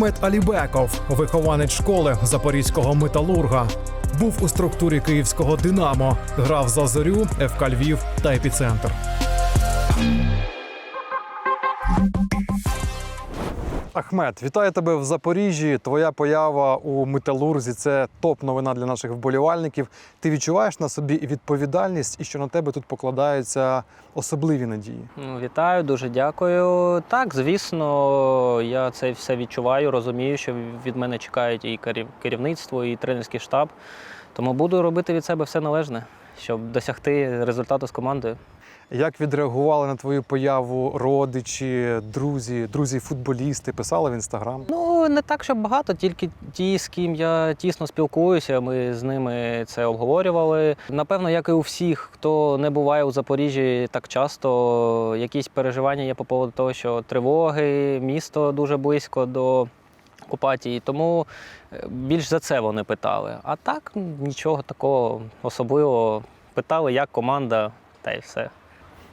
Ахмед Алібеков, вихованець школи запорізького металурга. Був у структурі київського Динамо, грав за зорю, ФК Львів та епіцентр. Ахмед, вітаю тебе в Запоріжжі. Твоя поява у металурзі це топ новина для наших вболівальників. Ти відчуваєш на собі відповідальність і що на тебе тут покладаються особливі надії. Ну, Вітаю, дуже дякую. Так, звісно, я це все відчуваю, розумію, що від мене чекають і керів- керівництво, і тренерський штаб. Тому буду робити від себе все належне, щоб досягти результату з командою. Як відреагували на твою появу родичі, друзі, друзі-футболісти? Писали в інстаграм? Ну, не так, щоб багато, тільки ті, з ким я тісно спілкуюся. Ми з ними це обговорювали. Напевно, як і у всіх, хто не буває у Запоріжжі так часто, якісь переживання є по поводу того, що тривоги, місто дуже близько до окупації. Тому е, більш за це вони питали. А так нічого такого особливого. Питали, як команда, та й все.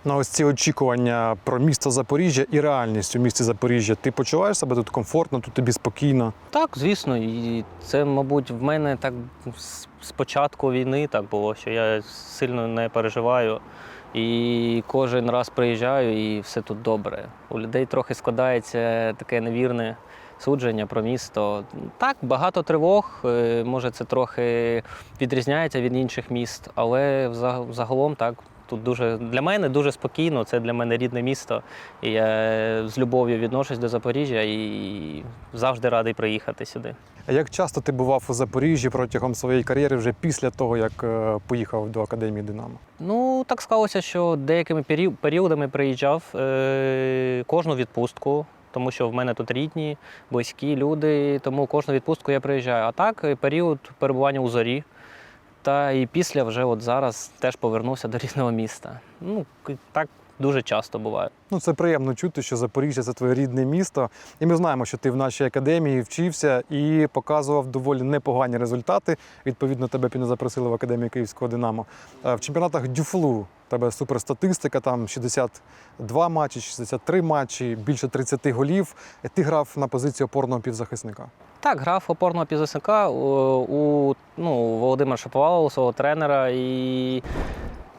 На ось ці очікування про місто Запоріжжя і реальність у місті Запоріжжя. Ти почуваєш себе тут комфортно, тут тобі спокійно. Так, звісно, і це, мабуть, в мене так з початку війни так було, що я сильно не переживаю. І кожен раз приїжджаю, і все тут добре. У людей трохи складається таке невірне судження про місто. Так, багато тривог, е, може, це трохи відрізняється від інших міст, але загалом так. Тут дуже для мене дуже спокійно, це для мене рідне місто. І я з любов'ю відношусь до Запоріжжя і завжди радий приїхати сюди. А як часто ти бував у Запоріжжі протягом своєї кар'єри вже після того, як е, поїхав до академії Динамо? Ну, так склалося, що деякими періодами приїжджав е- кожну відпустку, тому що в мене тут рідні, близькі люди, тому кожну відпустку я приїжджаю. А так, е, період перебування у зорі. Та і після вже от зараз теж повернувся до рідного міста. Ну, так дуже часто буває. Ну, це приємно чути, що Запоріжжя це твоє рідне місто. І ми знаємо, що ти в нашій академії вчився і показував доволі непогані результати. Відповідно, тебе не запросили в академію Київського Динамо. Е, В чемпіонатах Дюфлу тебе суперстатистика, там 62 матчі, 63 матчі, більше 30 голів. Ти грав на позиції опорного півзахисника. Так, грав опорного півзахисника у, у ну, Володимира Шаповалова, свого тренера. І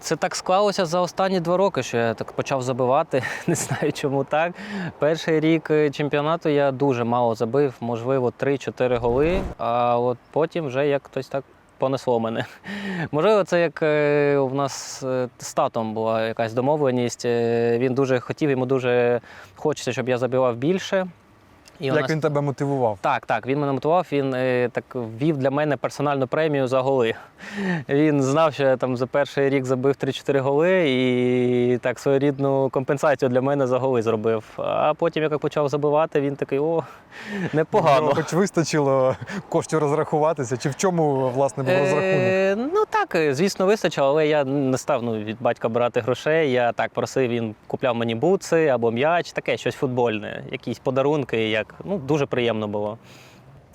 це так склалося за останні два роки, що я так почав забивати. Не знаю, чому так. Перший рік е, чемпіонату я дуже мало забив, можливо, 3-4 голи. А от потім вже як хтось так понесло мене. Можливо, це як е, у нас е, з татом була якась домовленість. Е, Він дуже хотів, йому дуже хочеться, щоб я забивав більше. І Як нас- він тебе мотивував? так, так, він мене мотивував, він е, так ввів для мене персональну премію за голи. Він знав, що я там за перший рік забив 3-4 голи і так своєрідну компенсацію для мене за голи зробив. А потім, як я почав забивати, він такий: о, непогано. Ну, Хоч вистачило коштів розрахуватися, чи в чому власне був розрахунок? Так, е, звісно, вистачило, але я не став ну, від батька брати грошей. Я так просив, він купляв мені буци або м'яч, таке щось футбольне, якісь подарунки. Як ну дуже приємно було.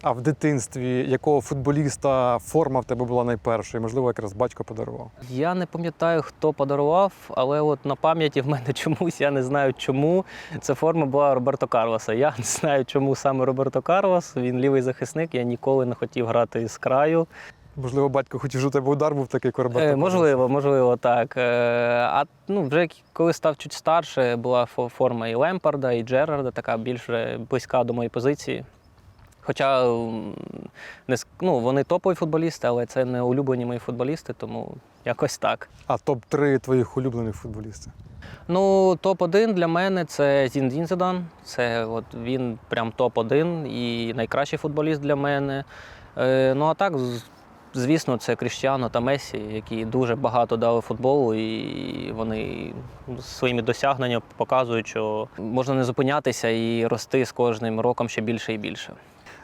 А в дитинстві якого футболіста форма в тебе була найпершою? Можливо, якраз батько подарував. Я не пам'ятаю, хто подарував, але от на пам'яті в мене чомусь, я не знаю чому. Ця форма була Роберто Карлоса. Я не знаю, чому саме Роберто Карлос. Він лівий захисник. Я ніколи не хотів грати з краю. Можливо, батько хотів, щоб у тебе удар був такий корабель. Е, можливо, можливо, так. Е, а ну, вже коли став чуть старше, була форма і Лемпарда, і Джерарда, така більш близька до моєї позиції. Хоча не, ну, вони топові футболісти, але це не улюблені мої футболісти, тому якось так. А топ-3 твоїх улюблених футболістів. Ну, топ-1 для мене це Зіндін Зідан. Це от він прям топ-1 і найкращий футболіст для мене. Е, ну а так, звісно, це Кріштіано та Месі, які дуже багато дали футболу, і вони своїми досягненнями показують, що можна не зупинятися і рости з кожним роком ще більше і більше.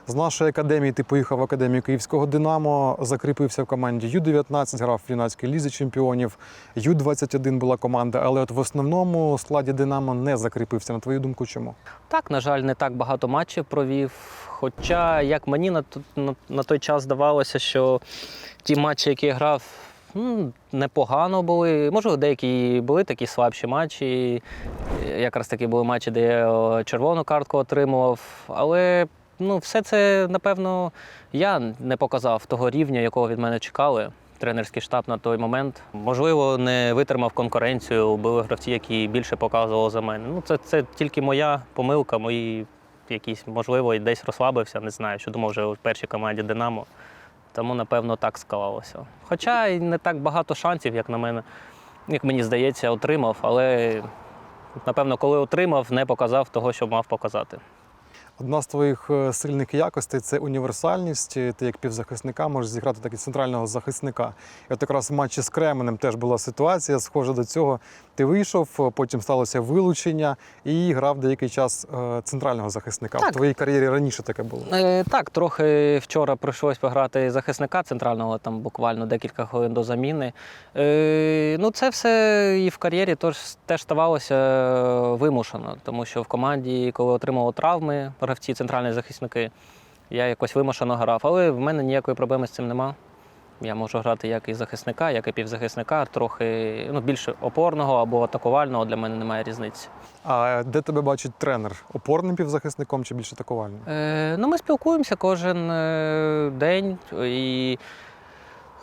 З нашої академії ти поїхав в академію Київського Динамо, закріпився в команді Ю-19, грав в юнацькій лізі чемпіонів. Ю-21 була команда, але от в основному складі Динамо не закріпився. На твою думку, чому? Так, на жаль, не так багато матчів провів. Хоча, як мені на, на, той час здавалося, що ті матчі, які я грав, непогано були. Можливо, деякі були такі слабші матчі. Якраз такі були матчі, де я червону картку отримував. Але ну, все це, напевно, я не показав того рівня, якого від мене чекали. Тренерський штаб на той момент. Можливо, не витримав конкуренцію, були гравці, які більше показували за мене. Ну, це, це тільки моя помилка, мої якісь, можливо, і десь розслабився, не знаю, що думав вже у першій команді Динамо. Тому, напевно, так склалося. Хоча і не так багато шансів, як на мене, як мені здається, отримав, але напевно, коли отримав, не показав того, що мав показати. Одна з твоїх е, сильних якостей це універсальність. Ти як півзахисника можеш зіграти так і центрального захисника. І от якраз в матчі з Кременем теж була ситуація, схожа до цього. Ти вийшов, потім сталося вилучення і грав деякий час е, центрального захисника. Так. В твоїй кар'єрі раніше таке було. Е, так, трохи вчора прийшлось пограти захисника центрального, там буквально декілька хвилин до заміни. Е, ну, це все і в кар'єрі теж ставалося е, вимушено, тому що в команді, коли отримували травми, гравці, центральні захисники, я якось вимушено грав, але в мене ніякої проблеми з цим нема. Я можу грати як і захисника, як і півзахисника, трохи ну, більше опорного або атакувального для мене немає різниці. А де тебе бачить тренер? Опорним півзахисником чи більш атакувальним? Е, ну, ми спілкуємося кожен е, день. І,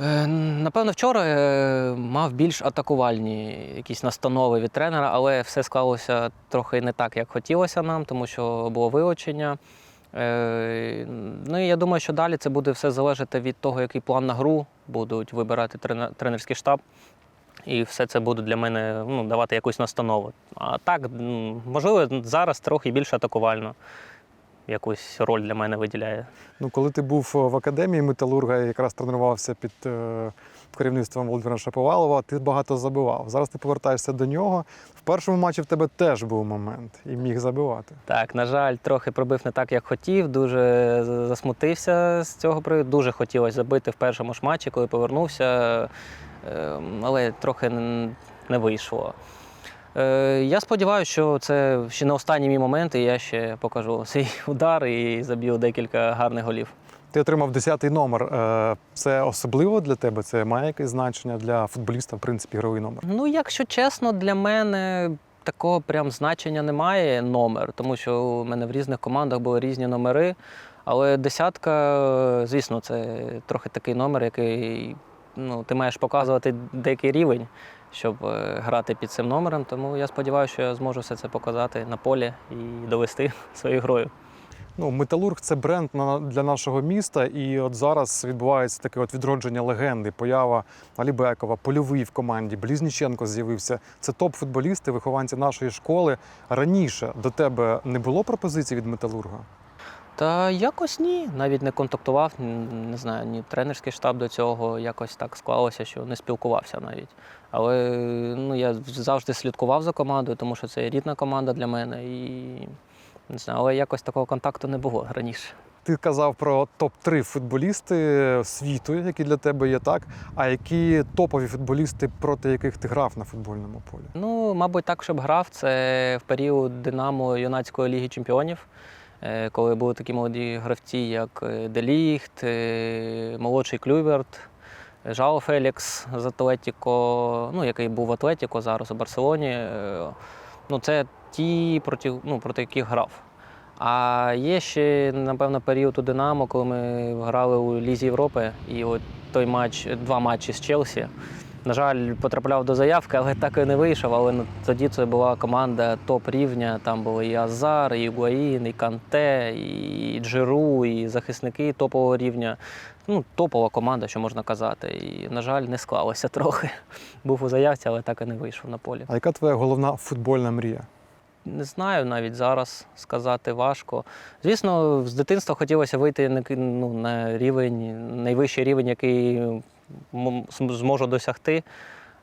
е, напевно, вчора е, мав більш атакувальні якісь настанови від тренера, але все склалося трохи не так, як хотілося нам, тому що було вилучення. Ну і я думаю, що далі це буде все залежати від того, який план на гру будуть вибирати тренерський штаб. І все це буде для мене ну, давати якусь настанову. А так, можливо, зараз трохи більш атакувально якусь роль для мене виділяє. Ну, коли ти був е, в академії металурга якраз тренувався під е, керівництвом Володимира Шаповалова, ти багато забивав. Зараз ти повертаєшся до нього. В першому матчі в тебе теж був момент і міг забивати. Так, на жаль, трохи пробив не так, як хотів. Дуже засмутився з цього приводу. Дуже хотілося забити в першому ж матчі, коли повернувся, е, але трохи не вийшло. Е, Я сподіваюся, що це ще не останній мій момент, і я ще покажу свій удар і заб'ю декілька гарних голів. Ти отримав 10-й номер. Е, Це особливо для тебе? Це має якесь значення для футболіста, в принципі, ігровий номер. Ну, якщо чесно, для мене такого прям значення немає номер, тому що у мене в різних командах були різні номери. Але десятка, звісно, це трохи такий номер, який ну, ти маєш показувати деякий рівень, щоб е, грати під цим номером. Тому я сподіваюся, що я зможу все це показати на полі і довести своєю грою. Ну, Металург це бренд на- для нашого міста, і от зараз відбувається таке от відродження легенди, поява Алібекова, польовий в команді, Блізніченко з'явився. Це топ-футболісти, вихованці нашої школи. Раніше до тебе не було пропозицій від металурга? Та якось ні, навіть не контактував, не знаю, ні тренерський штаб до цього якось так склалося, що не спілкувався навіть. Але ну, я завжди слідкував за командою, тому що це рідна команда для мене. І не знаю, але якось такого контакту не було раніше. Ти казав про топ-3 футболісти світу, які для тебе є так. А які топові футболісти, проти яких ти грав на футбольному полі? Ну, мабуть, так, щоб грав, це в період Динамо юнацької ліги чемпіонів, е, коли були такі молоді гравці, як е, Деліхт, е, молодший Клюверт, Жао Фелікс з Атлетіко, ну, який був в Атлетіко зараз у Барселоні. Ну, це ті, проти, ну, проти яких грав. А є ще, напевно, період у Динамо, коли ми грали у Лізі Європи, і от той матч, два матчі з Челсі. На жаль, потрапляв до заявки, але так і не вийшов. Але тоді це була команда топ рівня. Там були і Азар, і Гуаїн, і Канте, і Джиру, і захисники топового рівня. Ну, топова команда, що можна казати. І, на жаль, не склалося трохи. Був у заявці, але так і не вийшов на полі. А яка твоя головна футбольна мрія? Не знаю навіть зараз сказати важко. Звісно, з дитинства хотілося вийти на, ну, на рівень, найвищий рівень, який зможу досягти.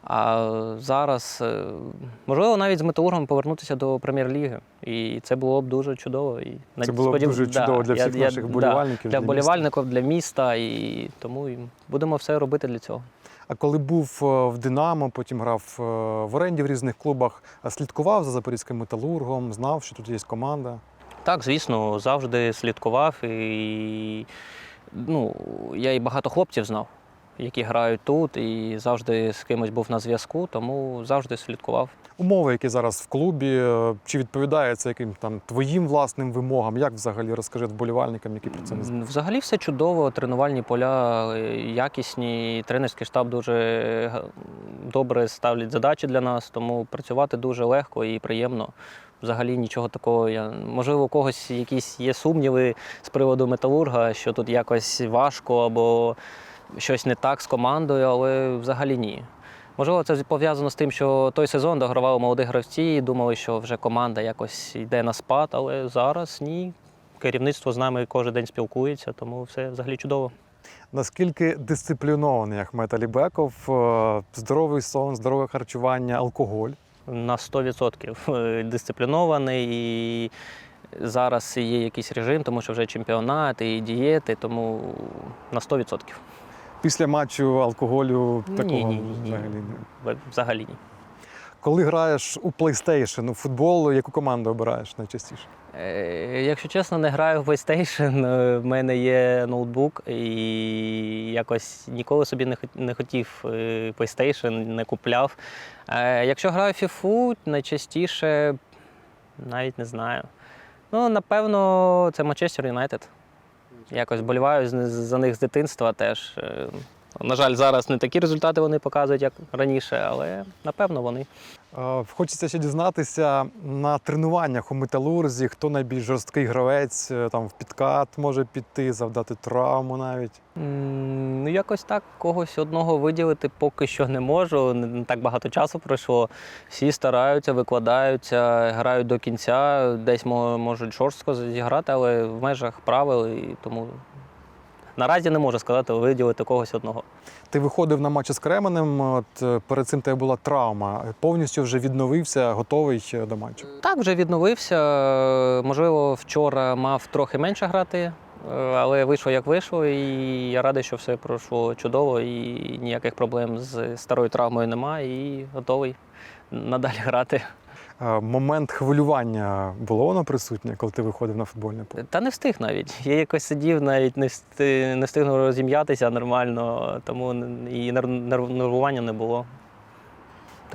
А зараз, е, можливо, навіть з металургом повернутися до прем'єр-ліги. І це було б дуже чудово. І Це було б дуже да, чудово для я- всіх я- наших да, вболівальників. для міста. вболівальників, для міста. І тому і будемо все робити для цього. Коли був е, в Динамо, потім грав е, в оренді в різних клубах, слідкував за запорізьким металургом, знав, що тут є команда. Так, звісно, завжди слідкував і ну, я і багато хлопців знав. Які грають тут, і завжди з кимось був на зв'язку, тому завжди слідкував. Умови, які зараз в клубі, е, чи відповідає це яким там твоїм власним вимогам? Як взагалі розкажи вболівальникам, які про це не знають? Взагалі все чудово, тренувальні поля е, якісні, тренерський штаб дуже добре ставлять задачі для нас, тому працювати дуже легко і приємно. Взагалі нічого такого. Я, можливо, у когось якісь є сумніви з приводу металурга, що тут якось важко або щось не так з командою, але взагалі ні. Можливо, це пов'язано з тим, що той сезон догравали молоді гравці і думали, що вже команда якось йде на спад, але зараз ні. Керівництво з нами кожен день спілкується, тому все взагалі чудово. Наскільки дисциплінований Ахмет Алібеков, е, здоровий сон, здорове харчування, алкоголь? На 100% дисциплінований і зараз є якийсь режим, тому що вже чемпіонат і дієти, тому на 100%. Після матчу алкоголю Ні, такого ні, ні, ні. взагалі не. Взагалі ні. Коли граєш у PlayStation, у футбол, яку команду обираєш найчастіше? Е, Якщо чесно, не граю в PlayStation. е, В мене є ноутбук, і якось ніколи собі не хотів е, PlayStation, не купляв. Якщо граю в FIFA, найчастіше навіть не знаю. Ну, напевно, це Манчестер Юнайтед. Якось боліваю за них з дитинства теж. На жаль, зараз не такі результати вони показують, як раніше, але напевно вони. Е, Хочеться ще дізнатися на тренуваннях у металурзі, хто найбільш жорсткий гравець, е, там в підкат може піти, завдати травму навіть. Ну, якось так когось одного виділити поки що не можу. Не так багато часу пройшло. Всі стараються, викладаються, грають до кінця, десь можуть жорстко зіграти, але в межах правил. І тому наразі не можу сказати, виділити когось одного. Ти виходив на матч з Кременем, от е, перед цим тебе була травма. Повністю вже відновився, готовий е, до матчу. Так, вже відновився. Можливо, вчора мав трохи менше грати, е, але вийшло як вийшло, і я радий, що все пройшло чудово, і ніяких проблем з старою травмою немає, і готовий надалі грати. Е, Момент хвилювання було воно присутнє, коли ти виходив на футбольне поле? Та не встиг навіть. Я якось сидів, навіть не встиг, не встигнув розім'ятися нормально, тому і нер- нер- нервування не було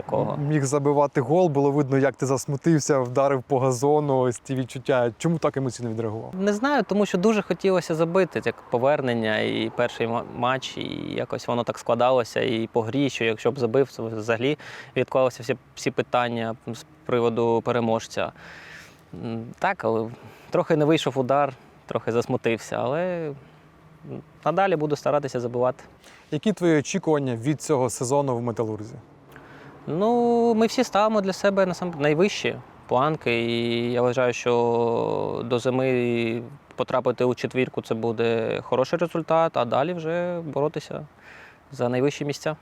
такого. Міг забивати гол, було видно, як ти засмутився, вдарив по газону. Ось ті відчуття. Чому так емоційно відреагував? Не знаю, тому що дуже хотілося забити як повернення і перший матч, і якось воно так складалося і по грі, що якщо б забив, то взагалі відклалися всі, всі питання з приводу переможця. Так, але трохи не вийшов удар, трохи засмутився, але надалі буду старатися забивати. Які твої очікування від цього сезону в металурзі? Ну, ми всі ставимо для себе насамперед найвищі планки, і я вважаю, що до зими потрапити у четвірку це буде хороший результат, а далі вже боротися за найвищі місця.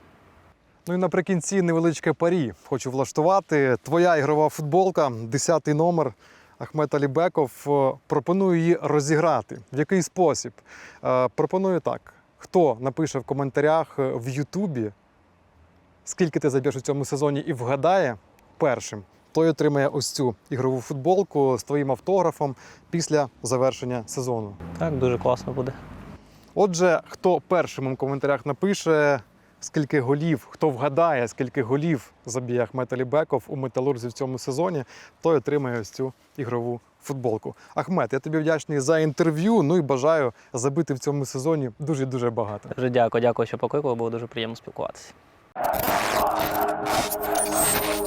Ну і наприкінці невеличке парі. Хочу влаштувати. Твоя ігрова футболка, 10-й номер. Ахмет Алібеков. Е, Пропоную її розіграти. В який спосіб? Е, Пропоную так: хто напише в коментарях е, в Ютубі, скільки ти заб'єш у цьому сезоні і вгадає першим, той отримає ось цю ігрову футболку з твоїм автографом після завершення сезону. Так, дуже класно буде. Отже, хто першим у коментарях напише, скільки голів, хто вгадає, скільки голів заб'є Ахмет Алібеков у металурзі в цьому сезоні, той отримає ось цю ігрову футболку. Ахмет, я тобі вдячний за інтерв'ю. Ну і бажаю забити в цьому сезоні дуже дуже багато. Дуже дякую, дякую, що покликали, було дуже приємно спілкуватися. Oh, my God.